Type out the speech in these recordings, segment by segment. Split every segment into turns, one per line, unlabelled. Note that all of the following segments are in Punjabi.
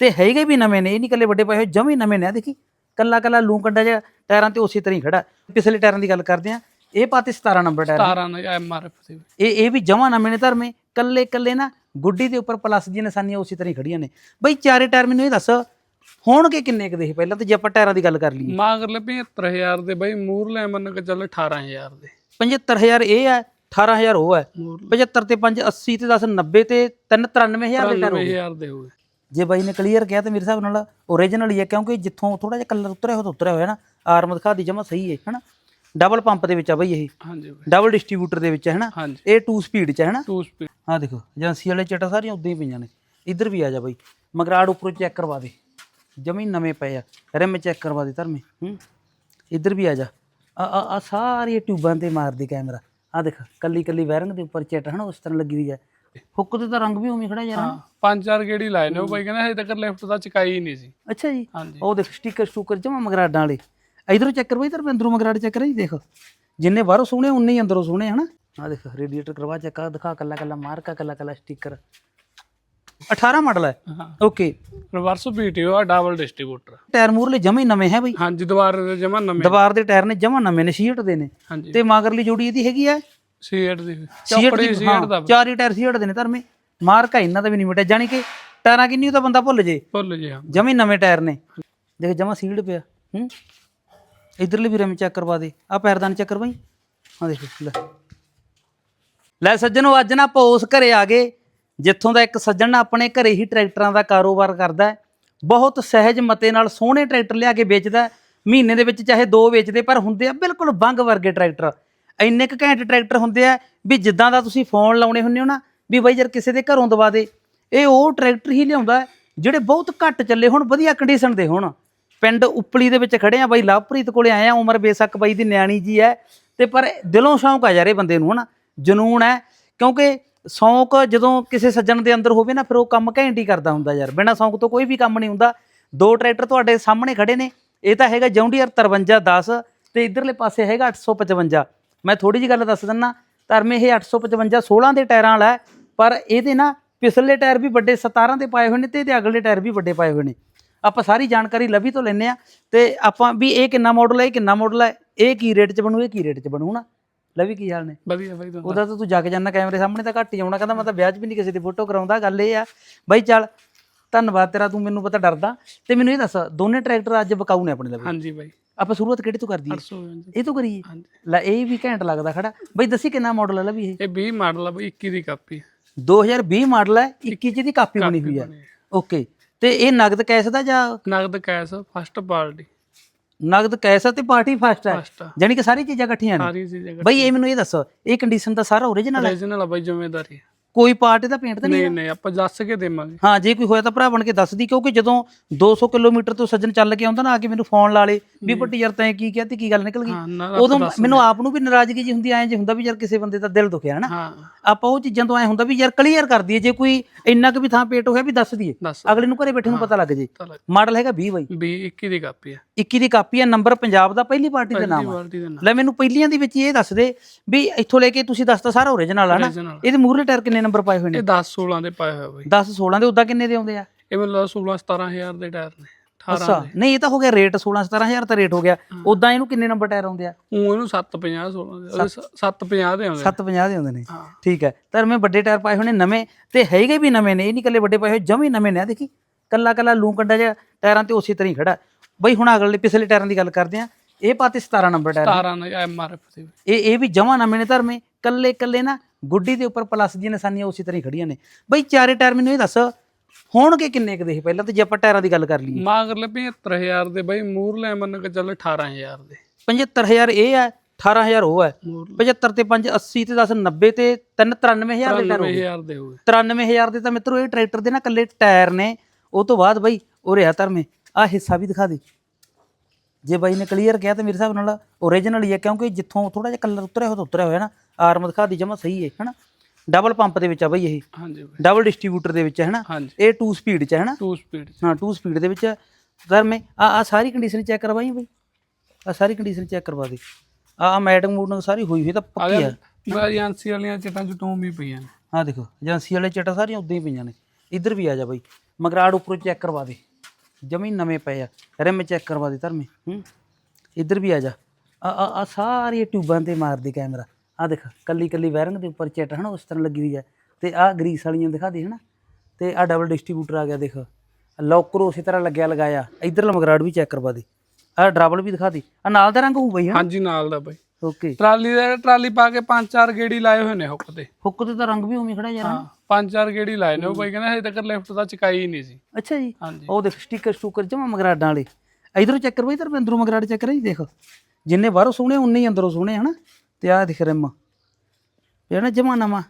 ਤੇ ਹੈਗੇ ਵੀ ਨਵੇਂ ਨੇ ਇਹ ਨਹੀਂ ਕੱਲੇ ਵੱਡੇ ਪਏ ਹੋਏ ਜਮੀ ਨਵੇਂ ਨੇ। ਆ ਦੇਖੀ ਕੱਲਾ ਕੱਲਾ ਲੂ ਕੰਡਾ ਜਿਹਾ ਟਾਇਰਾਂ ਤੇ ਉਸੇ ਤਰ੍ਹਾਂ ਹੀ ਖੜਾ। ਪਿਛਲੇ ਟਾਇਰਾਂ ਦੀ ਗੱਲ ਕਰਦੇ ਆ ਇਹ ਪਾਤੇ 17 ਨੰਬਰ ਟਾਇਰ
17 ਨੇ। ਐਮਆਰਐਫ ਦੇ
ਇਹ ਇਹ ਵੀ ਜਮਾ ਨਵੇਂ ਨੇ ਧਰਮੇ ਕੱਲੇ ਕੱਲੇ ਨਾ ਗੁੱਡੀ ਦੇ ਉੱਪਰ ਪਲੱਸ ਦੀਆਂ ਨਿਸ਼ਾਨੀਆਂ ਉਸੇ ਤਰ੍ਹਾਂ ਹੀ ਖੜੀਆਂ ਨੇ। ਬਈ ਚਾਰੇ ਟਾਇਰ ਮੈਨੂੰ ਇਹ ਦੱਸ ਹੋਣਗੇ ਕਿੰਨੇ ਕੁ ਦੇ ਇਹ? ਪਹਿਲਾਂ ਤੇ ਜੇ ਆਪਾਂ ਟਾਇਰਾਂ ਦੀ ਗੱਲ ਕਰ ਲਈਏ।
ਮਾਗਰ ਲੈ 75000 ਦੇ ਬਾਈ ਮੂਰਲੇ ਮੰਨ ਕੇ ਚੱਲ 18000 ਦੇ। 75000
ਇਹ ਹੈ 18000 ਉਹ ਹੈ।
ਮੂਰਲੇ
75 ਤੇ 5 80 ਤੇ 10 90 ਤੇ 3 93000 ਦੇ ਟਾਇਰ ਹੋ ਗਏ।
93000 ਦੇ
ਜੇ ਬਾਈ ਨੇ ਕਲੀਅਰ ਕਿਹਾ ਤਾਂ ਮੇਰੇ ਹਿਸਾਬ ਨਾਲ ਓਰੀਜਨਲ ਹੀ ਹੈ ਕਿਉਂਕਿ ਜਿੱਥੋਂ ਥੋੜਾ ਜਿਹਾ ਕਲਰ ਉਤਰਿਆ ਹੋਇਆ ਤਾਂ ਉਤਰਿਆ ਹੋਇਆ ਨਾ ਆਰਮ ਦਿਖਾ ਦੀ ਜਮਾ ਸਹੀ ਹੈ ਹਨਾ? ਡਬਲ ਪੰਪ ਦੇ ਵਿੱਚ ਆ ਬਾਈ ਇਹ।
ਹਾਂਜੀ
ਡਬਲ ਡਿਸਟ੍ਰੀਬਿਊਟਰ ਦੇ ਵਿੱਚ ਹੈ ਹਨਾ? ਇਹ 2 ਸਪੀਡ ਚ ਹੈ ਹਨਾ?
2 ਸਪੀਡ
ਆਹ ਦੇਖੋ ਏਜੰਸੀ ਵਾਲੇ ਚਟਾ ਸਾਰੀਆਂ ਉਦਾਂ ਹੀ ਪਈਆਂ ਨੇ। ਇੱਧਰ ਵੀ ਆ ਜਾ ਬਾਈ। ਮਗਰਾੜ ਉੱਪਰੋਂ ਚੈੱਕ ਕਰਵਾ ਦੇ। ਜਮੀ ਨਵੇਂ ਪਏ ਆ। ਰਿਮ ਚੈੱਕ ਕਰਵਾ ਦੇ ਧਰਮੇ ਹੂੰ? ਇੱਧਰ ਵੀ ਆ ਜਾ। ਆ ਆ ਆ ਸਾਰੀ ਟਿਊਬਾਂ ਤੇ ਮਾਰਦੀ ਕੈਮਰਾ ਆ ਦੇਖ ਕੱਲੀ ਕੱਲੀ ਵਾਇਰਿੰਗ ਦੇ ਉੱਪਰ ਚਟ ਹਨਾ? ਉਸ ਤਰ੍ਹਾਂ ਲੱਗੀ ਹੋਈ ਹੈ ਹੁੱਕ ਤੇ ਤਾਂ ਰੰਗ ਵੀ ਉਵੇਂ ਖੜਾ ਯਾਰ।
ਹਾਂ ਪੰਜ ਚਾਰ ਗੇੜੀ ਲਾਏ ਨੇ ਉਹ ਬਾਈ ਕਹਿੰਦਾ ਹਜੇ ਤੱਕ ਲੈਫਟ ਦਾ ਚਕਾਈ ਹੀ ਨਹੀਂ ਸੀ।
ਅੱਛਾ ਜੀ।
ਹਾਂਜੀ।
ਉਹ ਦੇਖ ਸਟicker ਸਟੂਕਰ ਜਮਾ ਮਗਰਾਡਾਂ ਵਾਲੇ। ਇਧਰੋਂ ਚੈੱਕ ਕਰਵਾਈ ਤੇ ਅੰਦਰੋਂ ਮਗਰਾੜ ਚੈੱਕ ਕਰਾਈ ਦੇਖ। ਜਿੰਨੇ ਬਾਹਰੋਂ ਸੋਹਣੇ ਉਨੇ ਹੀ ਅੰਦਰੋਂ ਸੋਹਣੇ ਹਨਾ? ਆ ਦੇਖ ਰੇਡੀਏਟਰ ਕਰਵਾ ਚੈੱਕ ਆ ਦਿਖਾ ਕੱਲਾ ਕੱਲਾ ਮਾਰਕਾ ਕੱਲਾ ਕੱਲਾ ਸਟicker 18 ਮਾਡਲ ਹੈ
ਹਾਂ।
ਓਕੇ
ਰਿਵਰਸ ਪੀਟੀਓ ਆ ਡਬਲ ਡਿਸਟ੍ਰੀਬਿਊਟਰ
ਟਾਇਰ ਮੂਰਲੇ ਜਮੇ ਨਵੇਂ ਹੈ ਬਈ।
ਹਾਂਜੀ ਦੁਬਾਰਾ ਜਮਾ ਨਵੇਂ
ਦੀਵਾਰ ਦੇ ਟਾਇਰ ਨੇ ਜਮਾ ਨਵੇਂ ਨੇ ਸੀਟ ਦੇ ਨੇ।
ਹਾਂਜੀ।
ਤੇ ਮਗਰਲੀ ਜੋੜੀ ਇਹਦੀ ਹੈਗੀ ਹੈ
ਸੀਟ ਦੀ
ਸੀਟ
ਚੌਪੜੀ
ਦੀ
ਸੀਟ
ਹਾਂ,
ਦਾ।
ਚਾਰ ਹੀ ਟਾਇਰ ਸੀਟ ਦੇ ਨੇ ਧਰਮੇ ਮਾਰਕਾ ਇਹਨਾਂ ਦਾ ਵੀ ਨਹੀਂ ਮਿਟਿਆ। ਜਾਨੀ ਕਿ ਟਾਇਰਾਂ ਕਿੰਨੀ ਉਹ ਤਾਂ ਬੰਦਾ ਭੁੱਲ ਜੇ।
ਭੁੱਲ ਜੇ ਹਾਂ।
ਜਮੇ ਨਵੇਂ ਟਾਇਰ ਨੇ। ਦੇਖ ਜਮਾ ਸੀਲਡ ਪਿਆ। ਹੂੰ? ਇਧਰਲੇ ਵੀ ਰਿਮ ਚੈੱਕ ਕਰਵਾ ਦੇ। ਆ ਪੈਰਦਾਨ ਚੈੱਕ ਕਰਵਾਈ? ਹਾਂ ਦੇਖ ਲੈ। ਲੈ ਸੱਜਣੋ ਅੱਜ ਨਾ ਆਪਾਂ ਉਸ ਘਰੇ ਆ ਗਏ। ਜਿੱਥੋਂ ਦਾ ਇੱਕ ਸੱਜਣ ਨਾ ਆਪਣੇ ਘਰੇ ਹੀ ਟਰੈਕਟਰਾਂ ਦਾ ਕਾਰੋਬਾਰ ਕਰਦਾ ਹੈ। ਬਹੁਤ ਸਹਿਜ ਮਤੇ ਨਾਲ ਸੋਹਣੇ ਟਰੈਕਟਰ ਲਿਆ ਕੇ ਵੇਚਦਾ ਹੈ। ਮਹੀਨੇ ਦੇ ਵਿੱਚ ਚਾਹੇ ਦੋ ਵੇਚਦੇ ਪਰ ਹੁੰਦੇ ਆ ਬਿਲਕੁਲ ਬੰਗ ਵਰਗੇ ਟਰੈਕਟਰ। ਇੰਨੇ ਕੁ ਘੈਂਟ ਟਰੈਕਟਰ ਹੁੰਦੇ ਆ ਵੀ ਜਿੱਦਾਂ ਦਾ ਤੁਸੀਂ ਫੋਨ ਲਾਉਣੇ ਹੁੰਦੇ ਹੋ ਨਾ, ਵੀ ਬਾਈ ਯਾਰ ਕਿਸੇ ਦੇ ਘਰੋਂ ਦਵਾ ਦੇ। ਇਹ ਉਹ ਟਰੈਕਟਰ ਹੀ ਲਿਆਉਂਦਾ ਜਿਹੜੇ ਬਹੁਤ ਘੱਟ ਚੱਲੇ ਹੁਣ, ਵਧੀਆ ਕੰਡੀਸ਼ਨ ਦੇ ਹੋਣ। ਪਿੰਡ ਉਪਲੀ ਦੇ ਵਿੱਚ ਖੜੇ ਆ ਬਾਈ, ਲਵਪ੍ਰੀਤ ਕੋਲੇ ਆਏ ਆ, ਉਮਰ ਬੇਸ਼ੱਕ ਬਾਈ ਦੀ ਨਿਆਣੀ ਜੀ ਹੈ। ਤੇ ਪਰ ਦਿਲੋਂ ਸ਼ੌਂਕ ਆ ਯਾਰ ਇਹ ਬੰਦੇ ਨੂੰ ਹਨਾ, ਜਨੂਨ ਹੈ। ਕਿਉਂਕਿ ਸ਼ੌਂਕ ਜਦੋਂ ਕਿਸੇ ਸੱਜਣ ਦੇ ਅੰਦਰ ਹੋਵੇ ਨਾ, ਫਿਰ ਉਹ ਕੰਮ ਘੈਂਟ ਹੀ ਕਰਦਾ ਹੁੰਦਾ ਯਾਰ। ਬਿਨਾਂ ਸ਼ੌਂਕ ਤੋਂ ਕੋਈ ਵੀ ਕੰਮ ਨਹੀਂ ਹੁੰਦਾ। ਦੋ ਟਰੈਕਟਰ ਤੁਹਾਡੇ ਸਾਹਮਣੇ ਖੜੇ ਨੇ। ਇਹ ਤਾਂ ਹੈਗਾ ਜੌਂਡੀਅਰ 5310 ਤੇ ਇਧਰਲੇ ਪਾਸੇ ਹੈਗਾ 855 ਮੈਂ ਥੋੜੀ ਜੀ ਗੱਲ ਦੱਸ ਦਿੰਨਾ ਧਰਮੇ ਇਹ 855 16 ਦੇ ਟਾਇਰਾਂ ਵਾਲਾ ਪਰ ਇਹਦੇ ਨਾ ਪਿਛਲੇ ਟਾਇਰ ਵੀ ਵੱਡੇ 17 ਦੇ ਪਾਏ ਹੋਏ ਨੇ ਤੇ ਇਹਦੇ ਅਗਲੇ ਟਾਇਰ ਵੀ ਵੱਡੇ ਪਾਏ ਹੋਏ ਨੇ। ਆਪਾਂ ਸਾਰੀ ਜਾਣਕਾਰੀ ਲਵੀ ਤੋਂ ਲੈਨੇ ਆ ਤੇ ਆਪਾਂ ਵੀ ਇਹ ਕਿੰਨਾ ਮਾਡਲ ਹੈ ਇਹ ਕਿੰਨਾ ਮਾਡਲ ਹੈ ਇਹ ਕੀ ਰੇਟ 'ਚ ਬਣੂ ਇਹ ਕੀ ਰੇਟ 'ਚ ਬਣੂ ਨਾ ਲਵੀ ਕੀ ਹਾਲ ਨੇ?
ਵਧੀਆ ਬਾਈ
ਉਹਦਾ ਤਾਂ ਤੂੰ ਜੱਗ ਜਾਣਾ ਕੈਮਰੇ ਸਾਹਮਣੇ ਤਾਂ ਘੱਟ ਹੀ ਆਉਣਾ ਕਹਿੰਦਾ ਮੈਂ ਤਾਂ ਵਿਆਹ 'ਚ ਵੀ ਨਹੀਂ ਕਿਸੇ ਦੀ ਫੋਟੋ ਕਰਾਉਂਦਾ ਗੱਲ ਇਹ ਆ। ਬਾਈ ਚੱਲ ਧੰਨਵਾਦ ਤੇਰਾ ਤੂੰ ਮੈਨੂੰ ਪਤਾ ਡਰਦਾ। ਤੇ ਮੈਨੂੰ ਇਹ ਦੱਸ ਦੋਨੇ ਟਰੈਕਟਰ ਅੱਜ ਬਕਾਊ ਨੇ ਆਪਣੇ ਲਵੇ।
ਹਾਂਜੀ ਬਾਈ।
ਆਪਾਂ ਸ਼ੁਰੂਆਤ ਕਿਹੜੇ ਤੋਂ ਕਰ ਦਈਏ
800 ਹਾਂਜੀ।
ਇਹ ਤੋਂ ਕਰੀਏ? ਲੈ ਇਹ ਵੀ ਘੈਂਟ ਲੱਗਦਾ ਖੜਾ। ਬਈ ਦੱਸੀ ਕਿੰਨਾ ਮਾਡਲ ਹੈ ਲਵੀ ਇਹ?
ਇਹ 20 ਮਾਡਲ ਆ ਬਾਈ 21 ਦੀ ਕਾਪੀ
2020 ਮਾਡਲ ਹੈ 21 ਚ ਦੀ ਕਾਪੀ ਬਣੀ ਹੋਈ ਹੈ ਓਕੇ। ਤੇ ਇਹ ਨਗਦ ਕੈਸ਼ ਦਾ ਜਾਂ
ਨਗਦ ਕੈਸ਼ ਫਸਟ ਪਾਰਟੀ
ਨਗਦ ਕੈਸ਼ ਤੇ ਪਾਰਟੀ ਫਸਟ ਹੈ ਜਾਣੀ ਕਿ ਸਾਰੀ ਚੀਜ਼ਾਂ ਇਕੱਠੀਆਂ ਨੇ?
ਸਾਰੀ ਚੀਜ਼ਾਂ
ਬਈ ਇਹ ਮੈਨੂੰ ਇਹ ਦੱਸੋ ਇਹ ਕੰਡੀਸ਼ਨ ਦਾ ਸਾਰਾ ਓਰੀਜਨਲ ਹੈ
ਓਰੀਜਨਲ ਆ ਬਾਈ ਜ਼ਿੰਮੇਵਾਰੀ
ਕੋਈ ਪਾਰਟ ਇਹਦਾ ਪੇਂਟ ਤਾਂ ਨਹੀਂ
ਨਹੀਂ ਨਹੀਂ ਆਪਾਂ ਦੱਸ ਕੇ ਦੇਵਾਂਗੇ।
ਹਾਂ ਜੇ ਕੋਈ ਹੋਇਆ ਤਾਂ ਭਰਾ ਬਣ ਕੇ ਦੱਸ ਦੀ ਕਿਉਂਕਿ ਜਦੋਂ 200 ਕਿਲੋਮੀਟਰ ਤੋਂ ਸੱਜਣ ਚੱਲ ਕੇ ਆਉਂਦਾ ਨਾ ਆ ਕੇ ਮੈਨੂੰ ਫੋਨ ਲਾ ਲੇ। ਵੀ ਪੱਟੀ ਯਾਰ ਤੈਂ ਕੀ ਕਿਹਾ ਤੇ ਕੀ ਗੱਲ ਨਿਕਲ ਗਈ? ਉਦੋਂ ਮੈਨੂੰ ਆਪ ਨੂੰ ਵੀ ਨਾਰਾਜ਼ਗੀ ਜੀ ਹੁੰਦੀ ਐਂ ਜੇ ਹੁੰਦਾ ਵੀ ਯਾਰ ਕਿਸੇ ਬੰਦੇ ਦਾ ਦਿਲ ਦੁਖਿਆ ਹਨਾ? ਆਪਾਂ ਉਹ ਚੀਜ਼ਾਂ ਤੋਂ ਐ ਹੁੰਦਾ ਵੀ ਯਾਰ ਕਲੀਅਰ ਕਰ ਦਈਏ ਜੇ ਕੋਈ ਇੰਨਾ ਕੁ ਵੀ ਥਾਂ ਪੇਟ ਹੋਇਆ ਵੀ ਦੱਸ ਦਈਏ ਅਗਲੇ ਨੂੰ ਘਰੇ ਬੈਠੇ ਨੂੰ ਪਤਾ ਲੱਗ ਜੇ। ਮਾਡਲ ਹੈਗਾ 20 ਬਾਈ।
20 21 ਦੀ ਕਾਪੀ ਆ।
21 ਦੀ ਕਾਪੀ ਹੈ ਨੰਬਰ ਪੰਜਾਬ ਦਾ ਪਹਿਲੀ ਪਾਰਟੀ ਦਾ ਨਾਮ ਲੈ ਮੈਨੂੰ ਪਹਿਲੀਆਂ ਦੇ ਵਿੱਚ ਇਹ ਦੱਸ ਦੇ ਵੀ ਇੱਥੋਂ ਲੈ ਕੇ ਤੁਸੀਂ ਦੱਸਤਾ ਸਾਰਾ ਓਰੀਜਨਲ ਆ ਨਾ। ਇਹਦੇ ਮੂਹਰੇ ਟਾਇਰ ਕਿੰਨੇ ਨੰਬਰ ਪਾਏ ਹੋਏ ਨੇ?
ਇਹ 10 16 ਦੇ ਪਾਏ ਹੋਏ ਬਾਈ।
10 16 ਦੇ ਉਦਾਂ ਕਿੰਨੇ ਦੇ ਆਉਂਦੇ ਆ?
ਇਹ ਮੈਨੂੰ ਲੱਗਦਾ 16 17000 ਦੇ ਟਾਇਰ ਨੇ। 18
ਅੱਛਾ ਨਹੀਂ ਇਹ ਤਾਂ ਹੋ ਗਿਆ ਰੇਟ 16 17000 ਤਾਂ ਰੇਟ ਹੋ ਗਿਆ। ਉਦਾਂ ਇਹਨੂੰ ਕਿੰਨੇ ਨੰਬਰ ਟਾਇਰ ਆਉਂਦੇ ਆ?
ਉਹ ਇਹਨੂੰ 750 16 ਦੇ ਉਹਦੇ 750 ਦੇ ਆਉਂਦੇ
750 ਦੇ ਆਉਂਦੇ ਨੇ। ਠੀਕ ਹੈ। ਤਾਂ ਮੈਂ ਵੱਡੇ ਟਾਇਰ ਪਾਏ ਨੇ ਨਵੇਂ ਤੇ ਹੈਗੇ ਵੀ ਨਵੇਂ ਨੇ ਇਹ ਨਹੀਂ ਕੱਲੇ ਵੱਡੇ ਪਾਏ ਹੋਏ ਜਮੀ ਨਵੇਂ ਨੇ ਆ ਦੇਖੀ। ਕੱਲਾ ਕੱਲਾ ਲੂ ਕੰਡਾ ਜਿਹਾ ਟਾਇਰਾਂ ਤੇ ਉਸੇ ਤਰ੍ਹਾਂ ਹੀ ਖੜਾ। ਬਈ ਹੁਣ ਅਗਲੇ ਪਿਛਲੇ ਟਾਇਰਾਂ ਦੀ ਗੱਲ ਕਰਦੇ ਆ ਇਹ ਪਾਤੇ 17 ਨੰਬਰ ਟਾਇਰ
17 ਨੇ ਐਮਆਰਐਫ ਦੇ।
ਇਹ ਇਹ ਵੀ ਜਮਾ ਨਵੇਂ ਨੇ ਧਰਮੇ ਕੱਲੇ ਕੱਲੇ ਨਾ ਗੁੱਡੀ ਦੇ ਉੱਪਰ ਪਲੱਸ ਦੀਆਂ ਨਿਸ਼ਾਨੀਆਂ ਉਸੇ ਤਰ੍ਹਾਂ ਹੀ ਖੜੀਆਂ ਨੇ। ਬਈ ਚਾਰੇ ਟਾਇਰ ਮੈਨੂੰ ਇਹ ਦੱਸ ਹੋਣਗੇ ਕਿੰਨੇ ਕੁ ਦੇ ਇਹ? ਪਹਿਲਾਂ ਤੇ ਜੇ ਆਪਾਂ ਟਾਇਰਾਂ ਦੀ ਗੱਲ ਕਰ ਲਈਏ।
ਮਾਗਰ ਲੈ 75000 ਦੇ ਬਾਈ ਮੂਰਲੇ ਮੰਨ ਕੇ ਚੱਲ 18000 ਦੇ।
75000 ਇਹ ਹੈ 18000 ਉਹ ਹੈ।
ਮੂਰਲੇ
75 ਤੇ 5 80 ਤੇ 10 90 ਤੇ 3 93000 ਦੇ ਟਾਇਰ ਹੋ ਗਏ।
93000 ਦੇ ਹੋਏ
93000 ਦੇ ਤਾਂ ਮਿੱਤਰੋ ਇਹ ਟਰੈਕਟਰ ਦੇ ਨਾ ਕੱਲੇ ਟਾਇਰ ਨੇ। ਉਹ ਤੋਂ ਬਾਅਦ ਬਈ ਉਹ ਰਿਹਾ ਧਰਮੇ ਆ ਹਿੱਸਾ ਵੀ ਦਿਖਾ ਦੇ। ਜੇ ਬਾਈ ਨੇ ਕਲੀਅਰ ਕਿਹਾ ਤਾਂ ਮੇਰੇ ਹਿਸਾਬ ਨਾਲ ਓਰੀਜਨਲ ਹੀ ਹੈ ਕਿਉਂਕਿ ਜਿੱਥੋਂ ਥੋੜਾ ਜਿਹਾ ਕਲਰ ਉਤਰਿਆ ਹੋਇਆ ਤਾਂ ਉਤਰਿਆ ਹੋਇਆ ਨਾ। ਆਰਮ ਦਿਖਾ ਦੀ ਜਮਾ ਸਹੀ ਹੈ ਹਨਾ? ਡਬਲ ਪੰਪ ਦੇ ਵਿੱਚ ਆ ਬਈ ਇਹ।
ਹਾਂਜੀ ਬਾਈ।
ਡਬਲ ਡਿਸਟ੍ਰੀਬਿਊਟਰ ਦੇ ਵਿੱਚ ਹੈ ਹਨਾ?
ਹਾਂਜੀ।
ਇਹ 2 ਸਪੀਡ ਚ ਹੈ ਹਨਾ?
2 ਸਪੀਡ
ਹਾਂ 2 ਸਪੀਡ ਦੇ ਵਿੱਚ ਧਰਮੇ ਆ ਆ ਸਾਰੀ ਕੰਡੀਸ਼ਨ ਚੈੱਕ ਕਰਵਾਈ ਬਈ? ਆ ਸਾਰੀ ਕੰਡੀਸ਼ਨ ਚੈੱਕ ਕਰਵਾ ਦੇ। ਆ ਆ ਮੈਟਿੰਗ ਮੂਡਿੰਗ ਸਾਰੀ ਹੋਈ ਹੋਈ ਤਾਂ ਪੱਕੀ ਆ।
ਏਜੰਸੀ ਵਾਲੀਆਂ ਚਟਾਂ ਚਟੋਂ ਵੀ ਪਈਆਂ ਨੇ।
ਆ ਦੇਖੋ ਏਜੰਸੀ ਵਾਲੇ ਚਟਾ ਸਾਰੀਆਂ ਉਦਾਂ ਹੀ ਪਈਆਂ ਨੇ। ਇੱਧਰ ਵੀ ਆ ਜਾ ਬਾਈ। ਮਗਰਾੜ ਉੱਪਰੋਂ ਚੈੱਕ ਕਰਵਾ ਦੇ। ਜਮੀ ਨਵੇਂ ਪਏ ਆ। ਰਿਮ ਚੈੱਕ ਕਰਵਾ ਦੇ ਧਰਮੇ। ਹੂੰ। ਇੱਧਰ ਵੀ ਆ ਜਾ। ਆ ਆ ਆ ਸਾਰੀ ਟਿਊਬਾਂ ਤੇ ਮਾਰਦੀ ਕੈਮਰਾ। ਆ ਦੇਖ ਕੱਲੀ ਕੱਲੀ ਵਾਇਰਿੰਗ ਦੇ ਉੱਪਰ ਚੈਟ ਹਨਾ ਉਸ ਤਰ੍ਹਾਂ ਲੱਗੀ ਹੋਈ ਹੈ। ਤੇ ਆ ਗਰੀਸ ਵਾਲੀਆਂ ਦਿਖਾ ਦੇ ਹਨਾ। ਤੇ ਆ ਡਬਲ ਡਿਸਟ੍ਰੀਬਿਊਟਰ ਆ ਗਿਆ ਦੇਖ। ਲੋਕਰ ਉਸੇ ਤਰ੍ਹਾਂ ਲੱਗਿਆ ਲਗਾਇਆ। ਇਧਰਲਾ ਮਗਰਾੜ ਵੀ ਚੈੱਕ ਕਰਵਾ ਦੇ। ਆ ਡਰਬਲ ਵੀ ਦਿਖਾ ਦੇ। ਆ ਨਾਲ ਦਾ ਰੰਗ ਹੋਊ ਬਈ
ਹਾਂਜੀ ਨਾਲ ਦਾ ਬਾਈ।
ਓਕੇ
ਟਰਾਲੀ ਦੇ ਟਰਾਲੀ ਪਾ ਕੇ ਪੰਜ ਚਾਰ ਗੇੜੀ ਲਾਏ ਹੋਏ ਨੇ ਹੁੱਕ ਤੇ।
ਹੁੱਕ ਤੇ ਤਾਂ ਰੰਗ ਵੀ ਉਵੇਂ ਖੜਾ ਯਾਰ
ਹਾਂ ਪੰਜ ਚਾਰ ਗੇੜੀ ਲਾਏ ਨੇ ਉਹ ਬਾਈ ਕਹਿੰਦਾ ਹਜੇ ਤੱਕ ਲਿਫਟ ਤਾਂ ਚਕਾਈ ਹੀ ਨਹੀਂ ਸੀ।
ਅੱਛਾ ਜੀ। ਉਹ ਦੇਖ ਸਟicker ਸਟੂਕਰ ਜਮਾ ਮਗਰਾਡਾਂ ਵਾਲੇ। ਇਧਰੋਂ ਚੈੱਕ ਕਰਵਾਈ ਤੇ ਅੰਦਰੋਂ ਮਗਰਾੜ ਚੈੱਕ ਕਰਾਈ ਦੇਖ। ਜਿੰਨੇ ਬਾਹਰੋਂ ਸੋਹਣੇ ਉਨੇ ਹੀ ਅੰਦਰੋਂ ਸੋਹਣੇ ਹਨਾ? ਤੇ ਆਹ ਦਿਖ ਰਿਮ ਇਹ ਨਾ ਜਮਾ ਨਵਾਂ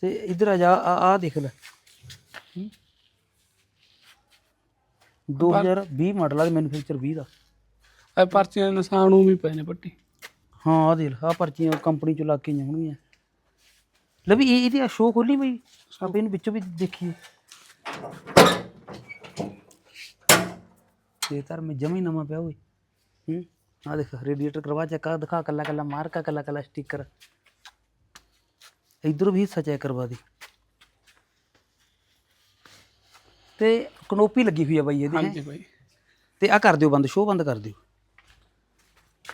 ਤੇ ਇਧਰ ਆ ਜਾ ਆ ਆ ਦੇਖ ਲੈ। ਹੂੰ। 2020 ਮਾਡਲ ਆ ਮੈਨੂਫੈਕਚਰ 20 ਦਾ।
ਇਹ ਪਰਚੀਆਂ ਦੇ ਨਿਸ਼ਾਨ ਉਹ ਵੀ ਪਏ ਨੇ ਪੱਟੀ।
ਹਾਂ ਆ ਦੇਖ ਆ ਪਰਚੀਆਂ ਕੰਪਨੀ ਚੋਂ ਲੱਗ ਕੇ ਆਈਆਂ ਹੋਣਗੀਆਂ ਲੈ ਵੀ ਇਹ ਇਹਦੀ ਸ਼ੋਅ ਖੋਲੀ ਬਈ। ਆਪਾਂ ਇਹਨੂੰ ਵਿੱਚੋਂ ਵੀ ਦੇਖੀਏ। ਇਹ ਤਾਂ ਮੈਂ ਜਮਾ ਨਵਾਂ ਪਿਆ ਓਏ। ਹੂੰ। ਆ ਦੇਖ ਰੇਡੀਏਟਰ ਕਰਵਾ ਚੈੱਕ ਆ ਦਿਖਾ ਕੱਲਾ ਕੱਲਾ ਮਾਰਕਾ ਕੱਲਾ ਕੱਲਾ ਸਟicker ਇਧਰ ਵੀ ਹਿੱਸਾ ਚੈੱਕ ਕਰਵਾ ਦੇ। ਤੇ ਕਨੋਪੀ ਲੱਗੀ ਹੋਈ ਆ ਬਾਈ ਇਹਦੀ।
ਹਾਂਜੀ ਬਾਈ।
ਤੇ ਆ ਕਰ ਦਿਓ ਬੰਦ ਸ਼ੋਅ ਬੰਦ ਕਰ ਦਿਓ।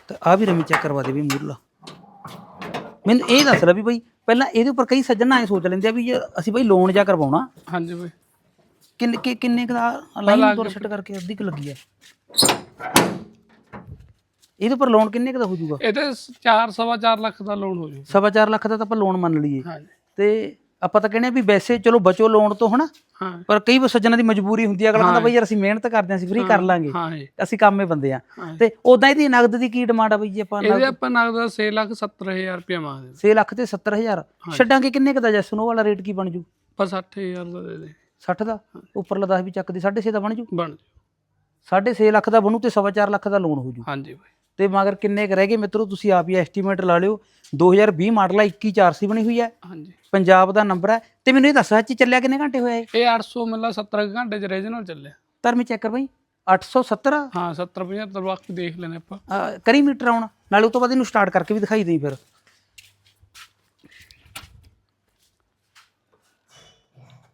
ਤੇ ਆ ਵੀ ਰਮੀ ਚੈੱਕ ਕਰਵਾ ਦੇ ਵੀ ਮੂਰਲਾ ਮੈਨੂੰ ਇਹ ਦੱਸ ਲੈ ਵੀ ਬਈ ਪਹਿਲਾਂ ਇਹਦੇ ਉੱਪਰ ਕਈ ਸੱਜਣ ਐ ਸੋਚ ਲੈਂਦੇ ਆ ਵੀ ਜੇ ਅਸੀਂ ਬਈ ਲੋਨ ਜਾ ਕਰਵਾਉਣਾ।
ਹਾਂਜੀ ਬਾਈ।
ਕਿੰਨੇ ਕਿੰਨੇ ਦਾ ਲਾਈਨ ਤੋਂ ਸੈੱਟ ਕਰਕੇ ਅੱਧੀ ਕੁ ਲੱਗੀ ਆ। ਇਹਦੇ ਉੱਪਰ ਲੋਨ ਕਿੰਨੇ ਕੁ ਦਾ ਹੋ ਜਾਊਗਾ
ਇਹ ਤੇ 4 ਸਵਾ 4 ਲੱਖ ਦਾ ਲੋਨ ਹੋ ਜੂ
ਸਵਾ ਲੱਖ ਦਾ ਤਾਂ ਆਪਾਂ ਲੋਨ ਮੰਨ ਲਈਏ।
ਹਾਂਜੀ।
ਤੇ ਆਪਾਂ ਤਾਂ ਕਹਿੰਦੇ ਆ ਵੀ ਵੈਸੇ ਚਲੋ ਬਚੋ ਲੋਨ ਤੋਂ ਹਨਾ?
ਹਾਂ।
ਪਰ ਕਈ ਵਾਰ ਸੱਜਣਾਂ ਦੀ ਮਜਬੂਰੀ ਹੁੰਦੀ ਹੈ ਅਗਲਾ ਕਹਿੰਦਾ ਬਈ ਯਾਰ ਅਸੀਂ ਮਿਹਨਤ ਕਰਦੇ ਹਾਂ ਅਸੀਂ ਫ੍ਰੀ ਕਰ ਲਾਂਗੇ। ਅਸੀਂ ਕੰਮੇ ਬੰਦੇ ਆ। ਤੇ ਉਦਾਂ ਇਹਦੀ ਨਗਦ ਦੀ ਕੀ ਡਿਮਾਂਡ ਆ ਬਈ ਜੇ ਆਪਾਂ
ਇਹਦੇ ਆਪਾਂ ਨਗਦ 6 ਲੱਖ 70000 ਰੁਪਏ ਮੰਗਦੇ
6 ਲੱਖ ਤੇ 70000 ਛੱਡਾਂਗੇ ਕਿੰਨੇ ਕ ਦਾ ਜੈਸ? ਨੂੰ ਉਹ ਵਾਲਾ ਰੇਟ ਕੀ ਬਣ ਜੂ?
ਪਰ 60000 ਦਾ ਦੇ ਦੇ।
60 ਦਾ? ਉੱਪਰਲਾ 10 ਵੀ ਚੱਕਦੀ 6.5 ਦਾ ਬਣ ਜੂ?
ਬਣ ਜੂ।
6.5 ਲੱਖ ਦਾ ਬਣੂ ਤੇ 4.5 ਲੱਖ ਦਾ ਲੋਨ ਹੋ ਜੂ।
ਹਾਂਜੀ ਬਾਈ।
ਤੇ ਮਗਰ ਕਿੰਨੇ ਕ ਰਹਿ ਗਏ ਮਿੱਤਰੋ ਤੁਸੀਂ ਆਪ ਹੀ ਐਸਟੀਮੇਟ ਲਾ ਲਿਓ। 2020 ਮਾਡਲ ਆ 21 4C ਬਣੀ ਹੋਈ ਹੈ
ਹਾਂਜੀ।
ਪੰਜਾਬ ਦਾ ਨੰਬਰ ਹੈ ਤੇ ਮੈਨੂੰ ਇਹ ਦੱਸ ਸੱਚ ਚੱਲਿਆ ਕਿੰਨੇ ਘੰਟੇ ਹੋਇਆ ਇਹ?
ਇਹ 800 ਮਤਲਬ 17 ਕੁ ਘੰਟੇ ਚ ਰੀਜਨਲ ਚੱਲਿਆ।
ਧਰਮੀ ਚੈੱਕ ਕਰ ਬਈ। 870
ਹਾਂ 70 75 ਵਕਤ ਦੇਖ ਲੈਣੇ ਆਪਾਂ।
ਅਹ, ਕਰੀ ਮੀਟਰ ਆਉਣ। ਨਾਲੇ ਉਸ ਤੋਂ ਬਾਅਦ ਇਹਨੂੰ ਸਟਾਰਟ ਕਰਕੇ ਵੀ ਦਿਖਾਈ ਦੇਈ ਫਿਰ।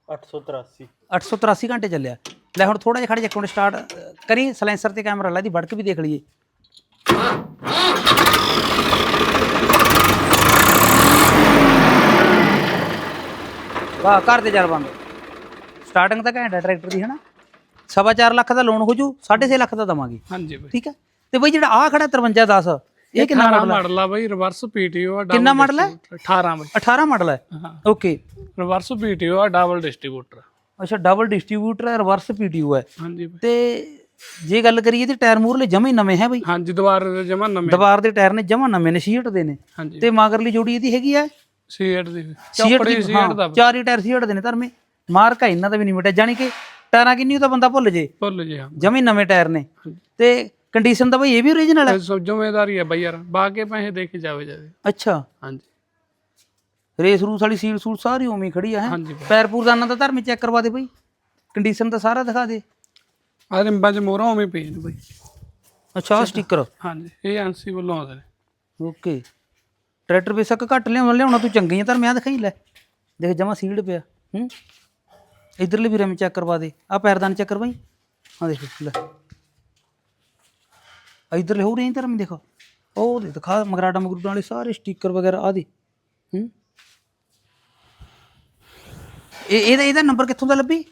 883
883 ਘੰਟੇ ਚੱਲਿਆ। ਲੈ ਹੁਣ ਥੋੜਾ ਜਿਹਾ ਖੜ ਜਾ ਇੱਕ ਮਿੰਟ ਸਟਾਰਟ ਕਰੀ ਸਲੈਂਸਰ ਤੇ ਕੈਮਰਾ ਲਾ ਇਹਦੀ ਵੜਕ ਵੀ ਦੇਖ ਲਈਏ। ਵਾਹ ਕਰ ਦੇ ਚੱਲ ਬੰਦ। ਸਟਾਰਟਿੰਗ ਤਾਂ ਘੈਂਟ ਹੈ ਟਰੈਕਟਰ ਦੀ ਹਨਾ? ਸਵਾ ਲੱਖ ਦਾ ਲੋਨ ਹੋ ਜੂ 6.5 ਲੱਖ ਦਾ ਦਵਾਂਗੇ।
ਹਾਂਜੀ ਬਾਈ।
ਠੀਕ ਹੈ ਤੇ ਬਈ ਜਿਹੜਾ ਆ ਖੜਾ 5310 ਇਹ ਕਿੰਨਾ ਮਾਡਲ
ਮਾਡਲ ਆ? ਬਾਈ ਰਿਵਰਸ ਪੀਟੀਓ ਆ
ਕਿੰਨਾ ਮਾਡਲ ਹੈ
18 ਬਾਈ।
18 ਮਾਡਲ ਹੈ। ਓਕੇ।
ਰਿਵਰਸ ਪੀਟੀਓ ਆ ਡਬਲ ਡਿਸਟ੍ਰੀਬਿਊਟਰ
ਅੱਛਾ ਡਬਲ ਡਿਸਟ੍ਰੀਬਿਊਟਰ ਹੈ ਰਿਵਰਸ ਪੀਟੀਓ ਹੈ
ਹਾਂਜੀ
ਤੇ ਜੇ ਗੱਲ ਕਰੀਏ ਤੇ ਟਾਇਰ ਮੂਰਲੇ ਜਮਾ ਨਵੇਂ ਹੈ ਬਈ।
ਹਾਂਜੀ ਦੁਬਾਰਾ ਦੇ ਜਮਾ ਨਵੇਂ
ਦਵਾਰ ਦੇ ਟਾਇਰ ਨੇ ਜਮਾ ਨਵੇਂ ਨੇ ਸੀਟ ਦੇ ਨੇ।
ਹਾਂਜੀ।
ਤੇ ਮਗਰਲੀ ਜੋੜੀ ਇਹਦੀ ਹੈਗੀ ਆ?
ਸੀਟ ਦੀ।
ਸੀਟ
ਚੌਪੜੀ
ਦੀ
ਸੀਟ
ਹਾਂ ਚਾਰ ਹੀ ਟਾਇਰ ਸੀਟ ਦੇ ਨੇ ਧਰਮੇ। ਮਾਰਕਾ ਇਹਨਾਂ ਦਾ ਵੀ ਨਹੀਂ ਮਿਟਿਆ ਜਾਣੀ ਕਿ ਟਾਇਰਾਂ ਕਿੰਨੀ ਉਹ ਤਾਂ ਬੰਦਾ ਭੁੱਲ ਜੇ।
ਭੁੱਲ ਜੀ ਹਾਂ।
ਜਮਾ ਨਵੇਂ ਟਾਇਰ ਨੇ। ਤੇ ਕੰਡੀਸ਼ਨ ਤਾਂ ਬਈ ਇਹ ਵੀ ਓਰੀਜਨਲ ਹੈ
ਸਭ ਜ਼ਿੰਮੇਵਾਰੀ ਹੈ ਬਾਈ ਯਾਰ ਬਾਕੀ ਪੈਸੇ ਦੇ ਕੇ ਜਾਵੇ ਜਾਵੇ।
ਅੱਛਾ।
ਹਾਂਜੀ।
ਰੇਸ ਰੂਸ ਵਾਲੀ ਸੀਲ ਸੂਲ ਸਾਰੀ ਉਵੇਂ ਹੀ ਖੜੀ ਆ ਹੈ। ਪੈਰ ਦਾ ਧਰਮੇ ਚੈੱਕ ਕਰਵਾ ਦੇ ਬਈ। ਕੰਡੀਸ਼ਨ ਤਾਂ ਸਾਰਾ ਦਿਖਾ ਦੇ।
ਆ ਰਿੰਬਾਂ ਚ ਮੋਹਰਾਂ ਉਵੇਂ ਪਈ ਨੇ ਬਾਈ।
ਅੱਛਾ ਸਟicker
ਹਾਂਜੀ ਇਹ ਐਨਸੀ ਵੱਲੋਂ ਆਉਂਦੇ ਨੇ।
ਓਕੇ। ਟਰੈਕਟਰ ਬੇਸ਼ੱਕ ਘੱਟ ਲਿਆਉਣਾ ਲਿਆਉਣਾ ਤੂੰ ਚੰਗੀ ਆ ਤਾਂ ਮੈਂ ਦਿਖਾਈ ਲੈ। ਦੇਖ ਜਮਾ ਸੀਲਡ ਪਿਆ। ਹੂੰ? ਇਧਰਲੇ ਵੀ ਰਮ ਚੈੱਕ ਕਰਵਾ ਦੇ। ਆ ਪੈਰਦਾਨ ਚੈੱਕ ਕਰਵਾਈ ਆ ਦੇਖ ਲੈ। ਇਧਰਲੇ ਹੋ ਰਹੀ ਧਰਮ ਦੇਖੋ। ਉਹ ਦੇ ਦਿਖਾ ਮਗਰਾਡਾ ਮਗਰੂਟਾਂ ਵਾਲੇ ਸਾਰੇ ਸਟicker ਵਗੈਰਾ ਆ ਦੇ। ਹੂੰ? ਇਹ ਇਹਦਾ ਇਹਦਾ ਨੰਬਰ ਕਿੱਥੋਂ ਦਾ ਲੱਭੀ?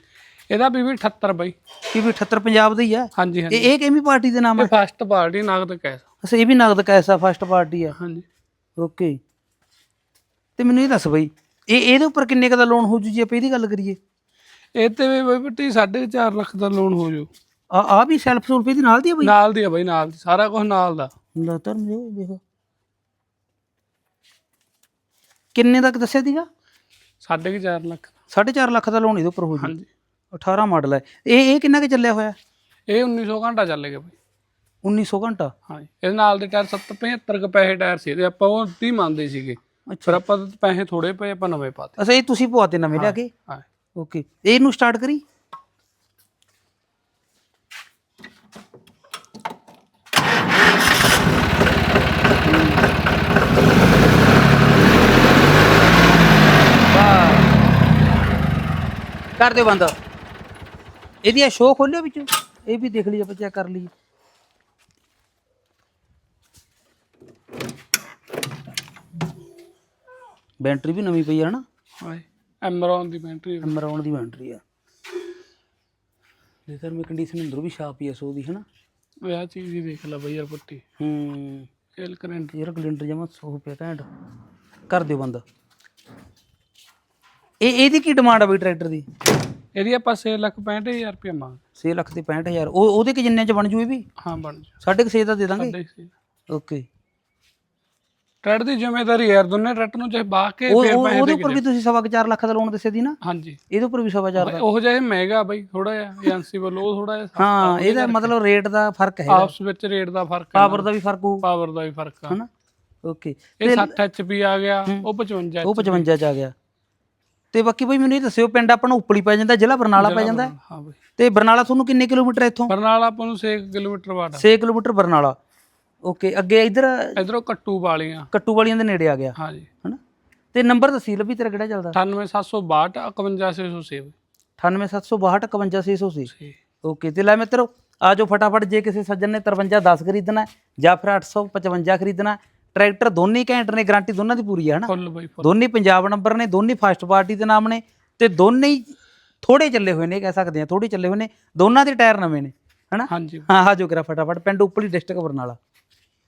ਇਹਦਾ ਵੀ 78 ਬਾਈ।
ਕੀ ਵੀ 78 ਪੰਜਾਬ ਦਾ ਹੀ ਆ?
ਹਾਂਜੀ ਹਾਂਜੀ।
ਇਹ ਇਹ ਕਿਹੜੀ ਪਾਰਟੀ ਦੇ ਨਾਮ
ਇਹ
ਹੈ
ਫਸਟ ਪਾਰਟੀ ਨਗਦ ਕੈਸ਼।
ਅੱਛਾ ਇਹ ਵੀ ਨਗਦ ਕੈਸਾ ਫਸਟ ਪਾਰਟੀ ਆ।
ਹਾਂਜੀ।
ਓਕੇ। ਤੇ ਮੈਨੂੰ ਇਹ ਦੱਸ ਬਈ ਇਹ ਇਹਦੇ ਉੱਪਰ ਕਿੰਨੇ ਕ ਦਾ ਲੋਨ ਹੋ ਜੂ ਜੇ? ਆਪਾਂ ਇਹਦੀ ਗੱਲ ਕਰੀਏ।
ਇਹ ਤੇ ਵੀ ਬਾਈ ਬੱਟੀ 4.5 ਲੱਖ ਦਾ ਲੋਨ ਹੋ ਜੂ।
ਆ ਆ ਵੀ ਸੈਲਫ ਸੂਲਫ ਇਹਦੀ ਨਾਲ ਦੀ ਆ ਬਈ?
ਨਾਲ ਦੀ ਆ ਬਾਈ ਨਾਲ ਦੀ। ਸਾਰਾ ਕੁਝ ਨਾਲ ਦਾ।
ਲੈ ਧਰਮ ਜੋ ਦੇਖੋ। ਕਿੰਨੇ ਤੱਕ ਦੱਸਿਆ ਸੀਗਾ?
4.5 ਲੱਖ
4.5 ਲੱਖ ਦਾ ਲੋਨ ਇਹਦੇ ਉੱਪਰ ਹੋ ਜੂ।
ਹਾਂਜੀ।
18 ਮਾਡਲ ਹੈ। ਇਹ ਇਹ ਕਿੰਨਾ ਕੁ ਚੱਲਿਆ ਹੋਇਆ?
ਇਹ 1900 ਘੰਟਾ ਚੱਲ ਗਿਆ ਬਾਈ।
1900 ਘੰਟਾ?
ਹਾਂਜੀ। ਇਹਦੇ ਨਾਲ ਦੇ ਟਾਇਰ 70 75 ਕੁ ਪੈਸੇ ਟਾਇਰ ਸੀ ਇਹਦੇ। ਆਪਾਂ ਉਹ 30 ਮੰਨਦੇ ਸੀਗੇ। ਫਿਰ ਆਪਾਂ ਤਾਂ ਪੈਸੇ ਥੋੜੇ ਪਏ ਆਪਾਂ ਨਵੇਂ ਪਾਤੇ।
ਅੱਛਾ ਇਹ ਤੁਸੀਂ ਪਵਾਤੇ ਨਵੇਂ ਲਿਆ ਕੇ?
ਹਾਂ
ਓਕੇ। ਇਹਨੂੰ ਸਟਾਰਟ ਕਰੀ। ਕਰ ਦਿਓ ਬੰਦ। ਇਹਦੀਆਂ ਸ਼ੋਅ ਖੋਲਿਓ ਵਿੱਚੋਂ। ਇਹ ਵੀ ਦੇਖ ਲਈ ਆਪਾਂ ਚੈੱਕ ਕਰ ਲਈਏ। ਬੈਟਰੀ ਵੀ ਨਵੀਂ ਪਈ ਆ ਨਾ
ਹਾਏ ਐਮਰੌਨ ਦੀ ਬੈਟਰੀ
ਐਮਰਾਉਨ ਦੀ ਬੈਟਰੀ ਆ। ਲੇਜ਼ਰ ਮੇ ਕੰਡੀਸ਼ਨ ਅੰਦਰੋਂ ਵੀ ਸ਼ਾਰਪ ਹੀ ਆ ਸੋ ਦੀ ਹਨਾ?
ਉਹ ਆ ਚੀਜ਼ ਹੀ ਦੇਖ ਲੈ ਬਈ ਯਾਰ ਪੱਟੀ।
ਹੂੰ।
ਏਲ ਕਰੰਟ
ਯਾਰ ਕੈਲੰਡਰ ਜਮਾ ਸੋ ਪਿਆ ਘੈਂਟ। ਕਰ ਦਿਓ ਬੰਦ। ਇਹ ਇਹਦੀ ਕੀ ਡਿਮਾਂਡ ਆ ਬਈ ਟਰੈਕਟਰ ਦੀ?
ਇਹਦੀ ਆਪਾਂ 6 ਲੱਖ 65000 ਰੁਪਏ ਮੰਗ
6 ਲੱਖ ਤੇ 65000 ਉਹ ਉਹਦੇ ਕਿ ਜਿੰਨੇ ਚ ਬਣ ਜੂ ਇਹ ਵੀ?
ਹਾਂ ਬਣ ਜਾ।
ਸਾਢੇ ਕੁ ਛੇ ਦਾ ਦੇ ਦਾਂਗੇ?
ਸੀ
ਓਕੇ।
ਟਰੈਡ ਦੀ ਜ਼ਿੰਮੇਵਾਰੀ ਯਾਰ ਦੋਨੇ ਟਰੈਕਟ ਨੂੰ ਚਾਹੇ ਬਾਹ ਕੇ
ਉਹ
ਫੇਰ ਪੈਸੇ
ਉਹਦੇ
ਦੇ
ਉੱਪਰ ਵੀ ਤੁਸੀਂ ਸਵਾ ਕੁ ਚਾਰ ਲੱਖ ਦਾ ਲੋਨ ਦੱਸਿਆ ਦੀ ਨਾ?
ਹਾਂਜੀ।
ਇਹਦੇ ਉੱਪਰ ਵੀ ਸਵਾ ਚਾਰ ਦਾ
ਉਹ ਜਿਹੇ ਮਹਿੰਗਾ ਬਈ ਥੋੜਾ ਜਿਹਾ ਏਜੰਸੀ ਵੱਲੋਂ ਉਹ ਥੋੜਾ ਜਿਹਾ
ਹਾਂ ਇਹਦਾ ਮਤਲਬ ਰੇਟ ਦਾ ਫ਼ਰਕ ਹੈ
ਆਪਸ ਵਿੱਚ ਰੇਟ ਦਾ ਫ਼ਰਕ ਹੈ।
ਪਾਵਰ ਦਾ ਵੀ ਫ਼ਰਕ ਹੋਊ।
ਪਾਵਰ ਦਾ ਵੀ ਫ਼ਰਕ ਆ।
ਹਨਾ? ਓਕੇ।
ਇਹ 60 ਐਚਪੀ ਆ ਗਿਆ ਉਹ 55
ਉਹ 55 ਚ ਆ ਗਿਆ। ਤੇ ਬਾਕੀ ਬਈ ਮੈਨੂੰ ਇਹ ਦੱਸਿਓ ਪਿੰਡ ਆਪਣਾ ਉਪਲੀ ਪੈ ਜਾਂਦਾ ਜ਼ਿਲ੍ਹਾ ਬਰਨਾਲਾ ਪੈ ਜਾਂਦਾ? ਹੈ।
ਬਈ।
ਤੇ ਬਰਨਾਲਾ ਤੁਹਾਨੂੰ ਕਿੰਨੇ ਕਿਲੋਮੀਟਰ ਹੈ ਇੱਥੋਂ?
ਬਰਨਾਲਾ ਆਪਾਂ ਨੂੰ 6 ਕਿਲੋਮੀਟਰ ਵਾਟ
6 ਕਿਲੋਮੀਟਰ ਬਰਨਾਲਾ। ਓਕੇ ਅੱਗੇ ਇੱਧਰ
ਇਧਰੋਂ ਕੱਟੂ ਵਾਲੀਆਂ।
ਕੱਟੂ ਵਾਲੀਆਂ ਦੇ ਨੇੜੇ ਆ ਗਿਆ।
ਹਾਂਜੀ
ਹਨਾ? ਤੇ ਨੰਬਰ ਦੱਸੀ ਲੱਭੀ ਤੇਰਾ ਕਿਹੜਾ ਚੱਲਦਾ?
98762 51606
98762 51606 ਓਕੇ ਤੇ ਲੈ ਮਿੱਤਰੋ ਆ ਜਾਓ ਫਟਾਫਟ ਜੇ ਕਿਸੇ ਸੱਜਣ ਨੇ 5310 ਖਰੀਦਣਾ ਜਾਂ ਫਿਰ 855 ਖਰੀਦਣਾ ਟਰੈਕਟਰ ਦੋਨੇ ਘੈਂਟ ਨੇ ਗਾਰੰਟੀ ਦੋਨਾਂ ਦੀ ਪੂਰੀ ਹੈ ਹਨਾ?
ਫੁੱਲ ਬਈ ਫੁੱਲ।
ਦੋਨੇ ਪੰਜਾਬ ਨੰਬਰ ਨੇ ਦੋਨੇ ਫਸਟ ਪਾਰਟੀ ਦੇ ਨਾਮ ਨੇ ਤੇ ਦੋਨੇ ਹੀ ਥੋੜੇ ਚੱਲੇ ਹੋਏ ਨੇ ਕਹਿ ਸਕਦੇ ਆ ਥੋੜੇ ਚੱਲੇ ਹੋਏ ਨੇ ਦੋਨਾਂ ਦੇ ਟਾਇਰ ਨਵੇਂ ਨੇ ਹਨਾ?
ਹਾਂਜੀ।
ਹਾਂ ਆ ਜਾਓ ਕਰਾ ਫਟਾਫਟ ਪਿੰਡ ਉਪਲੀ ਡਿਸਟ੍ਰਿਕਟ ਬਰਨਾਲਾ।